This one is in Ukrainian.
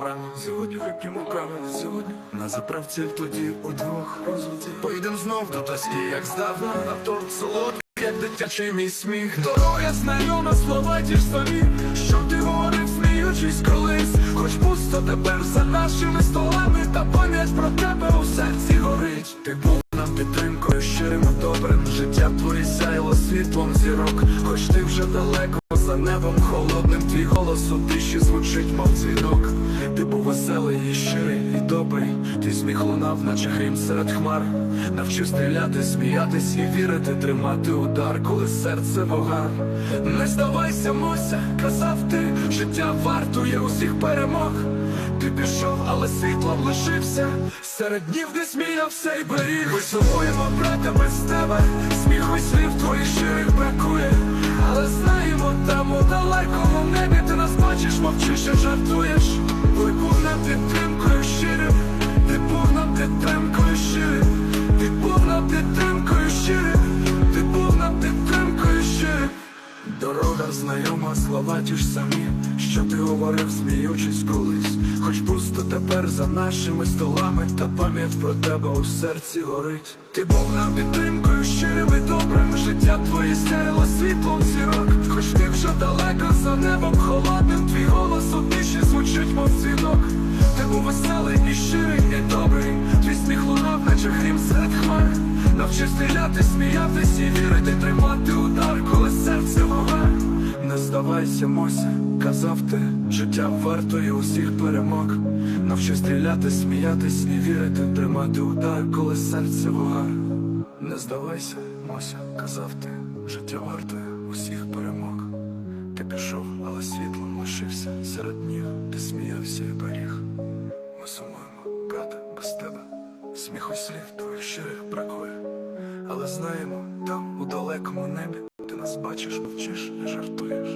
рано. Сьогодні вип'ємо кави. Сьогодні. На заправці тоді удвох розлуці Поїдем знов до тості, як здавна. А торт солодкий, як дитячий мій сміх. Дорога знайома, слова ті ж самі. Що ти говорив, сміючись колись? Хоч пусто тепер за нашими столами Та пам'ять про тебе у серці горить. Ти був нам підтримкою, щирим і добрим. Життя твоє сяйло світлом зірок. Хоч ти вже далеко за небом холодним Твій голос у тиші звучить, мов дзвінок веселий і щирий, і добрий. Твій сміх лунав, наче грім серед хмар. Навчив стріляти, сміятись і вірити, тримати удар, коли серце вогар Не здавайся, Мося, казав ти, життя вартує усіх перемог. Ти пішов, але світлом лишився. Серед днів, де сміявся і беріг. Ми сумуємо, брата, без тебе. Сміху й слів твоїх щирих бракує. Але знаємо, там у далекому небі Ти нас бачиш, мовчиш і жартуєш Ти був нам підтримкою щирим Ти був нам підтримкою щирим Ти був нам підтримкою щирим Ти був нам підтримкою щирим. Дорога знайома, слова ті ж самі, що ти говорив, сміючись колись, хоч пусто тепер за нашими столами, та пам'ять про тебе у серці горить. Ти був нам підтримкою, щирим і добрим, життя твоє сяяло світлом зірок, хоч ти вже далеко за небом холодним, Навчив стріляти, сміятись і вірити, тримати удар, коли серце вога. Не здавайся, Мося, казав ти, життя вартує усіх перемог. Навчив стріляти, сміятись і вірити, тримати удар, коли серце вога. Не здавайся, Мося, казав ти, життя вартує усіх перемог. Ти пішов, але світлом лишився серед днів, ти сміявся і беріг. Ми сумуємо, брате, без тебе. Сміху слів твоїх щирих бракує. Але знаємо, там, у далекому небі, ти нас бачиш, мовчиш не жартуєш.